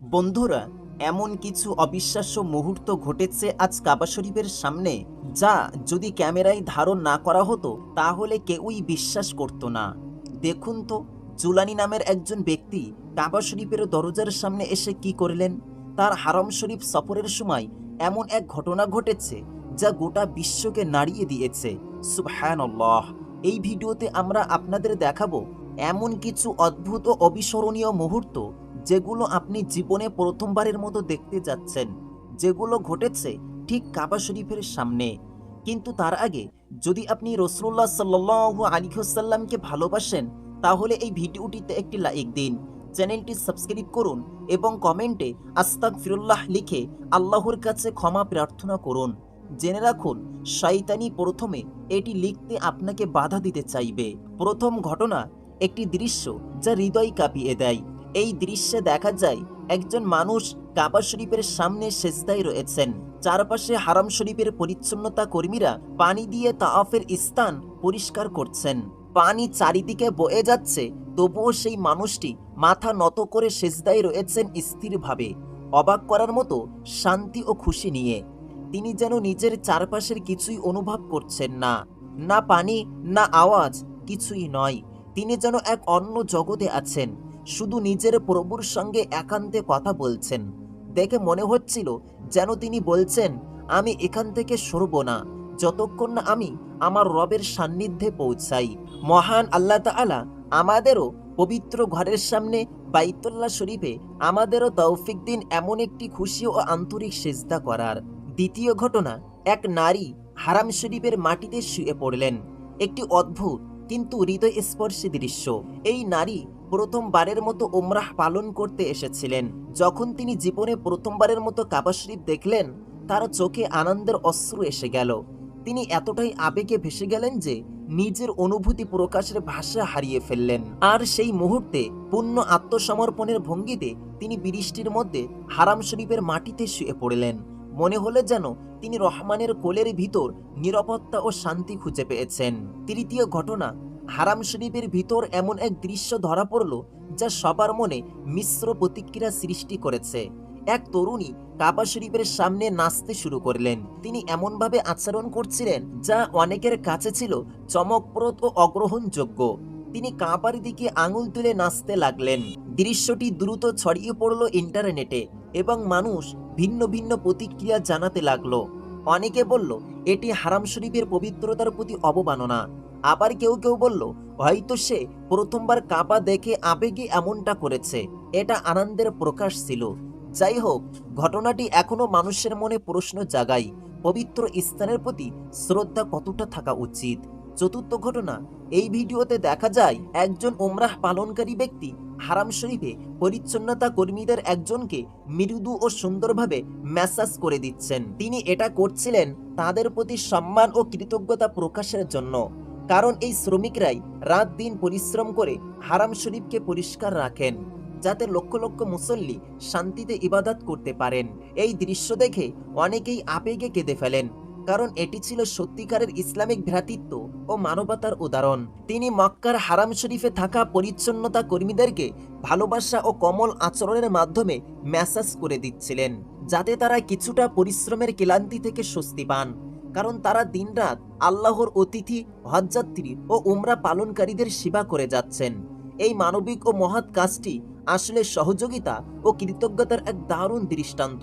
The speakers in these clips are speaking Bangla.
বন্ধুরা, এমন কিছু অবিশ্বাস্য মুহূর্ত ঘটেছে আজ কাবা শরীফের সামনে, যা যদি ক্যামেরায় ধারণ না করা হতো, তাহলে কেউই বিশ্বাস করত না। দেখুন তো, জুলানি নামের একজন ব্যক্তি কাবা শরীফের দরজার সামনে এসে কি করলেন? তার হারম শরীফ সফরের সময় এমন এক ঘটনা ঘটেছে, যা গোটা বিশ্বকে নাড়িয়ে দিয়েছে। সুবহানাল্লাহ, এই ভিডিওতে আমরা আপনাদের দেখাবো এমন কিছু অদ্ভুত ও অবিস্মরণীয় মুহূর্ত যেগুলো আপনি জীবনে প্রথমবারের মতো দেখতে যাচ্ছেন, যেগুলো ঘটেছে ঠিক কাবা শরীফের সামনে। কিন্তু তার আগে যদি আপনি রসুল্লাহ সাল্লু আলিহাসাল্লামকে ভালোবাসেন, তাহলে এই ভিডিওটিতে একটি লাইক দিন, চ্যানেলটি সাবস্ক্রাইব করুন এবং কমেন্টে আস্তাক ফিরুল্লাহ লিখে আল্লাহর কাছে ক্ষমা প্রার্থনা করুন। জেনে রাখুন, শয়তানি প্রথমে এটি লিখতে আপনাকে বাধা দিতে চাইবে। প্রথম ঘটনা একটি দৃশ্য যা হৃদয় কাঁপিয়ে দেয়। এই দৃশ্যে দেখা যায় একজন মানুষ কাবা শরীফের সামনে সেজদায় রয়েছেন। চারপাশে হারাম শরীফের পরিচ্ছন্নতা কর্মীরা পানি দিয়ে তাওয়াফের স্থান পরিষ্কার করছেন। পানি চারিদিকে বয়ে যাচ্ছে, তবুও সেই মানুষটি মাথা নত করে সেজদায় রয়েছেন স্থিরভাবে, অবাক করার মতো শান্তি ও খুশি নিয়ে। তিনি যেন নিজের চারপাশের কিছুই অনুভব করছেন না। না পানি, না আওয়াজ, কিছুই নয়। তিনি যেন এক অন্য জগতে আছেন। শুধু নিজের প্রভুর সঙ্গে একান্তে কথা বলছেন। দেখে মনে হচ্ছিল যেন তিনি বলছেন, আমি এখান থেকে সরব না। যতক্ষণ না আমি আমার রবের সান্নিধ্যে পৌঁছাই। মহান আল্লাহ তাআলা আমাদেরও পবিত্র ঘরের সামনে বাইতুল্লাহ শরীফে আমাদেরও তৌফিক দিন এমন একটি খুশি ও আন্তরিক সেজদা করার। দ্বিতীয় ঘটনা, এক নারী হারাম শরীফের মাটিতে শুয়ে পড়লেন। একটি অদ্ভুত কিন্তু হৃদয় স্পর্শী দৃশ্য। এই নারী প্রথমবারের মতো ওমরাহ পালন করতে এসেছিলেন। যখন তিনি জীবনে প্রথমবারের মতো কাবা শরীফ দেখলেন, তার চোখে আনন্দের অশ্রু এসে গেল। তিনি এতটাই আবেগে ভেসে গেলেন যে নিজের অনুভূতি প্রকাশের ভাষা হারিয়ে ফেললেন। আর সেই মুহূর্তে পূর্ণ আত্মসমর্পণের ভঙ্গিতে তিনি বৃষ্টির মধ্যে হারাম শরীফের মাটিতে শুয়ে পড়লেন। মনে হলে যেন তিনি রহমানের কোলের ভিতর নিরাপত্তা ও শান্তি খুঁজে পেয়েছেন। তৃতীয় ঘটনা, হারাম শরীফের ভিতর এমন এক দৃশ্য ধরা পড়ল যা সবার মনে মিশ্র প্রতিক্রিয়া সৃষ্টি করেছে। এক তরুণী কাবা শরীফের সামনে নাচতে শুরু করলেন। তিনি এমনভাবে আচরণ করছিলেন যা অনেকের কাছে ছিল চমকপ্রদ ও অগ্রহণযোগ্য। তিনি কাবার দিকে আঙুল তুলে নাচতে লাগলেন। দৃশ্যটি দ্রুত ছড়িয়ে পড়ল ইন্টারনেটে। এবং মানুষ ভিন্ন ভিন্ন প্রতিক্রিয়া জানাতে লাগল। অনেকে বলল, এটি হারাম শরীফের পবিত্রতার প্রতি অবমাননা। আবার কেউ কেউ বলল, হয়তো সে প্রথমবার কাবা দেখে আবেগে এমনটা করেছে। এটা আনন্দের প্রকাশ ছিল। যাই হোক, ঘটনাটি এখনও মানুষের মনে প্রশ্ন জাগায়। পবিত্র স্থানের প্রতি শ্রদ্ধা কতটা থাকা উচিত? চতুর্থ ঘটনা, এই ভিডিওতে দেখা যায় একজন ওমরাহ পালনকারী ব্যক্তি হারাম শরীফে পরিচ্ছন্নতা কর্মীদের একজনকে মৃদু ও সুন্দরভাবে ম্যাসাজ করে দিচ্ছেন। তিনি এটা করছিলেন তাদের প্রতি সম্মান ও কৃতজ্ঞতা প্রকাশের জন্য। কারণ এই শ্রমিকরাই রাত দিন পরিশ্রম করে হারাম শরীফকে পরিষ্কার রাখেন, যাতে লক্ষ লক্ষ মুসল্লি শান্তিতে ইবাদত করতে পারেন। এই দৃশ্য দেখে অনেকেই আবেগে কেঁদে ফেলেন। কারণ এটি ছিল সত্যিকারের ইসলামিক ভ্রাতৃত্ব ও মানবতার উদাহরণ। তিনি মক্কার হারাম শরীফে থাকা পরিচ্ছন্নতা কর্মীদেরকে ভালোবাসা ও কমল আচরণের মাধ্যমে ম্যাসাজ করে দিচ্ছিলেন, যাতে তারা কিছুটা পরিশ্রমের ক্লান্তি থেকে স্বস্তি পান। কারণ তারা দিনরাত আল্লাহর অতিথি, হজযাত্রী ও উমরা পালনকারীদের সেবা করে যাচ্ছেন। এই মানবিক ও মহৎ কাজটি আসলে সহযোগিতা ও কৃতজ্ঞতার এক দারুণ দৃষ্টান্ত।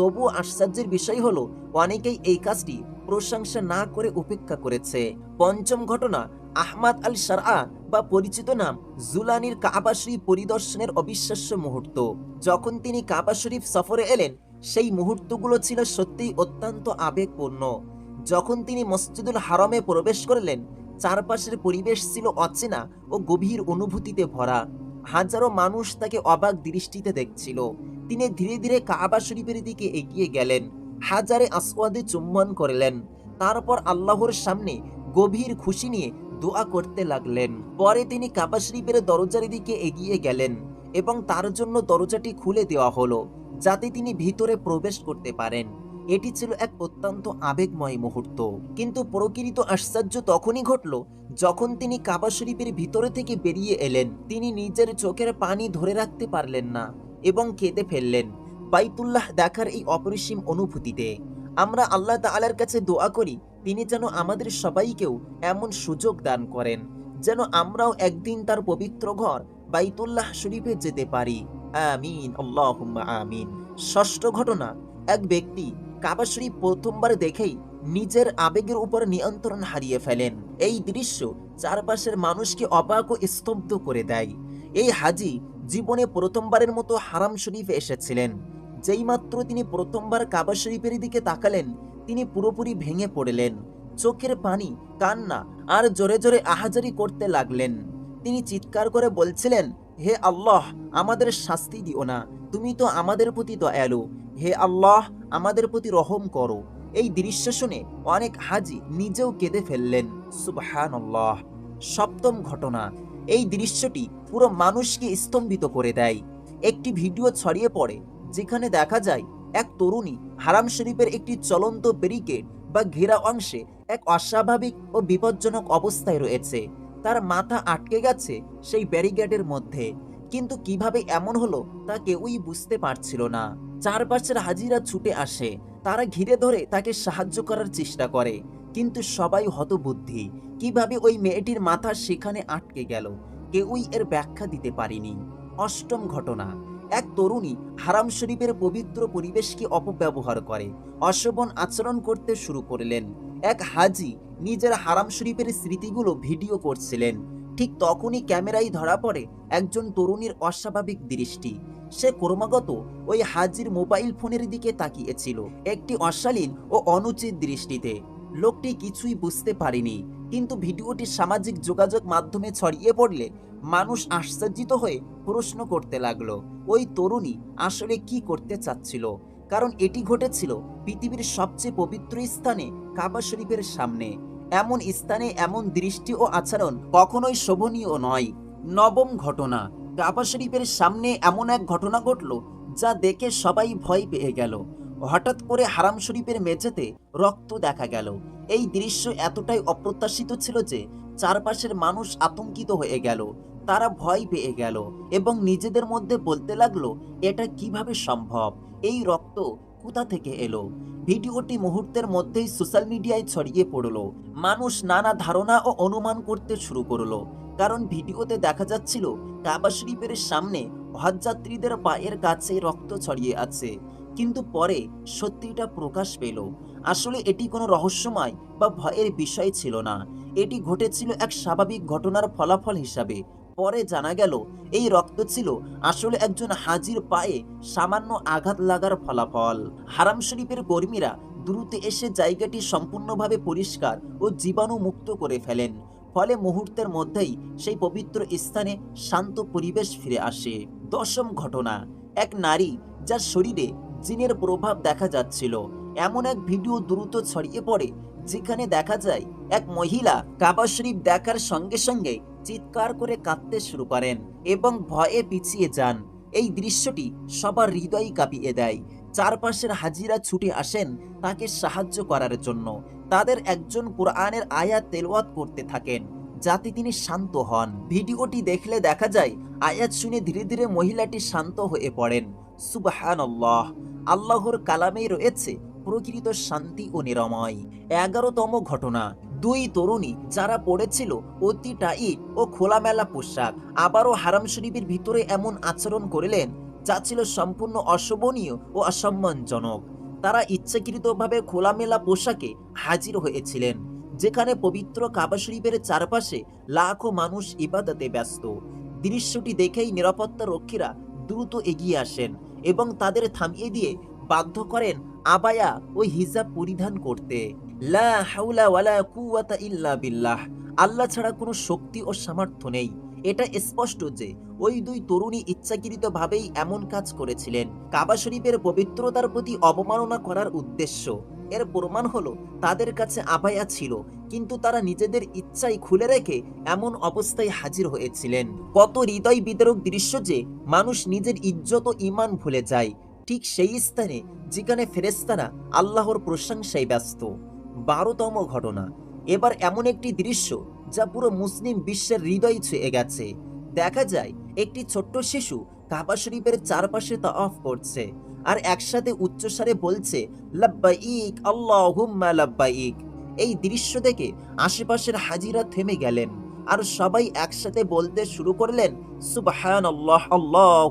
তবু আশ্চর্যের বিষয় হলো, অনেকেই এই কাজটি প্রশংসা না করে উপেক্ষা করেছে। পঞ্চম ঘটনা, আহমাদ আল সারআ বা পরিচিত নাম জুলানির কাবা শরীফ পরিদর্শনের অবিশ্বাস্য মুহূর্ত। যখন তিনি কাবা শরীফ সফরে এলেন, সেই মুহূর্তগুলো ছিল সত্যিই অত্যন্ত আবেগপূর্ণ। যখন তিনি মসজিদুল হারমে প্রবেশ করলেন, চারপাশের পরিবেশ ছিল অচেনা ও গভীর অনুভূতিতে ভরা। হাজারো মানুষ তাকে অবাক দৃষ্টিতে দেখছিল। তিনি ধীরে ধীরে কাবা শরীফের দিকে এগিয়ে গেলেন, হাজারে আসওয়াদে চুম্বন করলেন। তারপর আল্লাহর সামনে গভীর খুশি নিয়ে দোয়া করতে লাগলেন। পরে তিনি কাবা শরীফের দরজার দিকে এগিয়ে গেলেন এবং তার জন্য দরজাটি খুলে দেওয়া হলো, যাতে তিনি ভিতরে প্রবেশ করতে পারেন। এটি ছিল এক অত্যন্ত আবেগময় মুহূর্ত। কিন্তু প্রকৃত আশ্চর্য তখনই ঘটল, যখন তিনি কাবা শরীফের ভিতরে থেকে বেরিয়ে এলেন। তিনি নিজের চোখের পানি ধরে রাখতে পারলেন না। এবং কেঁদে ফেললেন। বাইতুল্লাহ দেখার এই অপরিসীম অনুভূতিতে আমরা আল্লাহ তাআলার কাছে দোয়া করি, তিনি যেন আমাদের সবাইকেও এমন সুযোগ দান করেন, যেন আমরাও একদিন তার পবিত্র ঘর বাইতুল্লাহ শরীফে যেতে পারি। আমিন, আল্লাহুম্মা আমিন। ষষ্ঠ ঘটনা, এক ব্যক্তি কাবা শরীফ প্রথমবার দেখেই নিজের আবেগের উপর নিয়ন্ত্রণ হারিয়ে ফেলেন। এই দৃশ্য চারপাশের মানুষকে অবাক ও স্তব্ধ করে দেয়। এই হাজি জীবনে প্রথমবারের মতো হারাম শরীফে এসেছিলেন। যেইমাত্র তিনি প্রথমবার কাবা শরীফের দিকে তাকালেন, তিনি পুরোপুরি ভেঙে পড়লেন। চোখের পানি, কান্না আর জোরে জোরে আহাজারি করতে লাগলেন। তিনি চিৎকার করে বলছিলেন, হে আল্লাহ, আমাদের শাস্তি দিও না। তুমি তো আমাদের প্রতি দয়ালু। হে আল্লাহ, আমাদের প্রতি রহম করো। এই দৃশ্য শুনে অনেক হাজি নিজেও কেঁদে ফেললেন। সুবহান সপ্তম ঘটনা এই দৃশ্যটি পুরো মানুষকে স্তম্ভিত করে দেয়। একটি ভিডিও ছড়িয়ে পড়ে, যেখানে দেখা যায় এক তরুণী হারাম শরীফের একটি চলন্ত ব্যারিকেড বা ঘেরা অংশে এক অস্বাভাবিক ও বিপজ্জনক অবস্থায় রয়েছে। তার মাথা আটকে গেছে সেই ব্যারিকেডের মধ্যে। কিন্তু কীভাবে এমন হলো তা কেউই বুঝতে পারছিল না। চারপাশের হাজিরা ছুটে আসে। তারা ঘিরে ধরে তাকে সাহায্য করার চেষ্টা করে। কিন্তু সবাই হতবুদ্ধি। কীভাবে ওই মেয়েটির মাথা সেখানে আটকে গেল, কেউই এর ব্যাখ্যা দিতে পারেনি। অষ্টম ঘটনা, এক তরুণী হারাম শরীফের পবিত্র পরিবেশকে অপব্যবহার করে, অশোভন আচরণ করতে শুরু করলেন। এক হাজি নিজের হারাম শরীফের স্মৃতিগুলো ভিডিও করছিলেন। ঠিক তখনই ক্যামেরায় ধরা পড়ে একজন তরুণীর অস্বাভাবিক দৃষ্টি। সে ক্রমাগত ওই হাজির মোবাইল ফোনের দিকে তাকিয়েছিল, একটি অশালীন ও অনুচিত দৃষ্টিতে। লোকটি কিছুই বুঝতে পারেনি। কিন্তু ভিডিওটি সামাজিক যোগাযোগ মাধ্যমে ছড়িয়ে পড়লে মানুষ আশ্চর্যিত হয়ে প্রশ্ন করতে লাগল, ওই তরুণী আসলে কি করতে চাচ্ছিল? কারণ এটি ঘটেছিল পৃথিবীর সবচেয়ে পবিত্র স্থানে কাবা শরীফের সামনে। এমন স্থানে এমন দৃষ্টি ও আচরণ কখনোই শোভনীয় নয়। নবম ঘটনা, কাবা শরীফের সামনে এমন এক ঘটনা ঘটল যা দেখে সবাই ভয় পেয়ে গেল। হঠাৎ করে হারাম শরীফের মেঝেতে রক্ত দেখা গেল। এই দৃশ্য এতটাই অপ্রত্যাশিত ছিল যে চারপাশের মানুষ আতঙ্কিত হয়ে গেল। তারা ভয় পেয়ে গেল এবং নিজেদের মধ্যে বলতে লাগল, এটা কীভাবে সম্ভব? এই রক্ত কোথা থেকে এলো? ভিডিওটি মুহূর্তের মধ্যেই সোশ্যাল মিডিয়ায় ছড়িয়ে পড়ল। মানুষ নানা ধারণা ও অনুমান করতে শুরু করল। কারণ ভিডিওতে দেখা যাচ্ছিল, কাবা শরীফের সামনে হজযাত্রীদের পায়ের কাছে রক্ত ছড়িয়ে আছে। কিন্তু পরে সত্যিটা প্রকাশ পেল। আসলে এটি কোনো রহস্যময় বা ভয়ের বিষয় ছিল না। এটি ঘটেছিল এক স্বাভাবিক ঘটনার ফলাফল হিসাবে। পরে জানা গেল, এই রক্ত ছিল আসলে একজন হাজির পায়ে সামান্য আঘাত লাগার ফলাফল। হারাম শরীফের কর্মীরা দ্রুত এসে জায়গাটি সম্পূর্ণভাবে পরিষ্কার ও জীবাণু মুক্ত করে ফেলেন। ফলে মুহূর্তের মধ্যেই সেই পবিত্র স্থানে শান্ত পরিবেশ ফিরে আসে। দশম ঘটনা, এক নারী যার শরীরে জিনের প্রভাব দেখা যাচ্ছিল। এমন এক ভিডিও দ্রুত ছড়িয়ে পড়ে, যেখানে দেখা যায় এক মহিলা কাবা শরীফ দেখার সঙ্গে সঙ্গে চিৎকার করে কাঁদতে শুরু করেন এবং ভয়ে পিছিয়ে যান। এই দৃশ্যটি সবার হৃদয় কাঁপিয়ে দেয়। চারপাশের হাজিরা ছুটে আসেন তাকে সাহায্য করার জন্য। তাদের একজন কোরআনের আয়াত তেলওয়াত করতে থাকেন, যাতে তিনি শান্ত হন। ভিডিওটি দেখলে দেখা যায়, আয়াত শুনে ধীরে ধীরে মহিলাটি শান্ত হয়ে পড়েন। সুবাহান আল্লাহর কালামেই রয়েছে প্রকৃত শান্তি ও নিরাময়। এগারোতম ঘটনা, দুই তরুণী যারা পড়েছিল অতি টাইট ও খোলামেলা পোশাক, আবারও হারাম শরীফের ভিতরে এমন আচরণ করলেন যা ছিল সম্পূর্ণ অশোভনীয় ও অসম্মানজনক। তারা ইচ্ছাকৃতভাবে খোলামেলা পোশাকে হাজির হয়েছিলেন, যেখানে পবিত্র কাবা শরীফের চারপাশে লাখো মানুষ ইবাদতে ব্যস্ত। দৃশ্যটি দেখেই নিরাপত্তা রক্ষীরা দ্রুত এগিয়ে আসেন এবং তাদের থামিয়ে দিয়ে বাধ্য করেন আবায়া ও হিজাব পরিধান করতে। লা হাউলা ওয়ালা কুওয়াতা ইল্লা বিল্লাহ। আল্লাহ ছাড়া কোনো শক্তি ও সামর্থ্য নেই। এটা স্পষ্ট যে ওই দুই তরুণী ইচ্ছাকৃতভাবেই এমন কাজ করেছিলেন। কাবা শরীফের পবিত্রতার প্রতি অবমাননা করার উদ্দেশ্য। এর প্রমাণ হলো তাদের কাছে আবায়া ছিল, কিন্তু তারা নিজেদের ইচ্ছাই খুলে রেখে এমন অবস্থায় হাজির হয়েছিলেন। কত হৃদয় বিদারক দৃশ্য যে মানুষ নিজের ইজ্জত ও ইমান ভুলে যায়। ঠিক সেই স্থানে যেখানে ফেরেস্তারা আল্লাহর প্রশংসায় ব্যস্ত। বারোতম ঘটনা। এবার এমন একটি দৃশ্য যা পুরো মুসলিম বিশ্বের হৃদয় ছুঁয়ে গেছে। দেখা যায়, একটি ছোট্ট শিশু কাবা শরীফের চারপাশে তা অফ করছে। আর একসাথে উচ্চস্বরে বলছে লাব্বাইক আল্লাহুম্মা লাব্বাইক এই দৃশ্য দেখে আশেপাশের হাজিরা থেমে গেলেন আর সবাই একসাথে বলতে শুরু করলেন সুবহান আল্লাহ আল্লাহু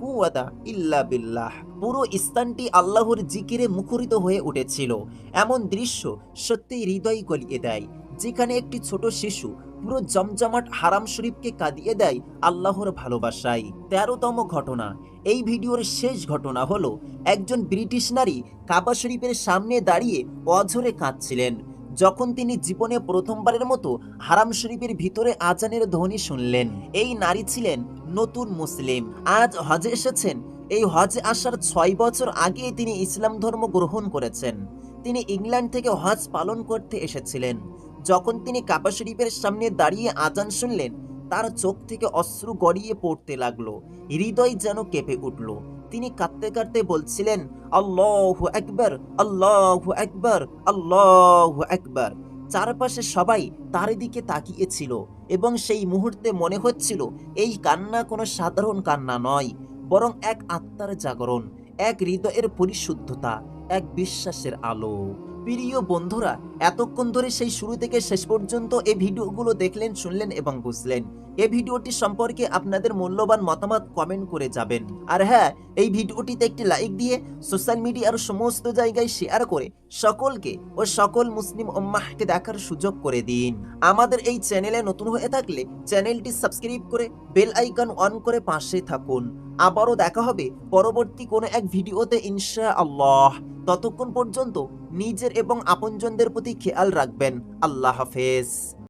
কুওয়াতা ইল্লা বিল্লাহ। পুরো স্থানটি আল্লাহর জিকিরে মুখরিত হয়ে উঠেছিল। এমন দৃশ্য সত্যিই হৃদয় গলিয়ে দেয়, যেখানে একটি ছোট শিশু পুরো জমজমাট হারাম শরীফকে কাঁদিয়ে দেয় আল্লাহর ভালোবাসায়। তেরোতম ঘটনা। এই ভিডিওর শেষ ঘটনা হলো, একজন ব্রিটিশ নারী কাবা শরীফের সামনে দাঁড়িয়ে অঝরে কাঁদছিলেন। যখন তিনি জীবনে প্রথমবারের মতো হারাম শরীফের ভিতরে আজানের ধ্বনি শুনলেন। এই নারী ছিলেন নতুন মুসলিম। আজ হজে এসেছেন। এই হজে আসার ছয় বছর আগে তিনি ইসলাম ধর্ম গ্রহণ করেছেন। তিনি ইংল্যান্ড থেকে হজ পালন করতে এসেছিলেন। যখন তিনি কাবা শরীফের সামনে দাঁড়িয়ে আজান শুনলেন, তার চোখ থেকে অশ্রু গড়িয়ে পড়তে লাগল। হৃদয় যেন কেঁপে উঠল। তিনি কাঁদতে কাঁদতে বলছিলেন, আল্লাহ একবার আল্লাহ একবার আল্লাহ একবার চারপাশে সবাই তার দিকে তাকিয়েছিল এবং সেই মুহূর্তে মনে হচ্ছিল, এই কান্না কোনো সাধারণ কান্না নয়, বরং এক আত্মার জাগরণ, এক হৃদয়ের পরিশুদ্ধতা, এক বিশ্বাসের আলো। প্রিয় বন্ধুরা এতক্ষণ ধরে সেই শুরু থেকে শেষ পর্যন্ত এই ভিডিওগুলো দেখলেন, শুনলেন এবং বুঝলেন। এই ভিডিওটি সম্পর্কে আপনাদের মূল্যবান মতামত কমেন্ট করে যাবেন। আর হ্যাঁ এই ভিডিওটিতে একটি লাইক দিয়ে সোশ্যাল মিডিয়ার সমস্ত জায়গায় শেয়ার করে সকলকে ও সকল মুসলিম উম্মাহকে দেখার সুযোগ করে দিন। আমাদের এই চ্যানেলে নতুন হয়ে থাকলে চ্যানেলটি সাবস্ক্রাইব করে বেল আইকন অন করে পাশে থাকুন। আবারও দেখা হবে পরবর্তী কোনো এক ভিডিওতে ইনশা আল্লাহ ততক্ষণ পর্যন্ত নিজের এবং আপনজনদের প্রতি খেয়াল রাখবেন আল্লাহ হাফেজ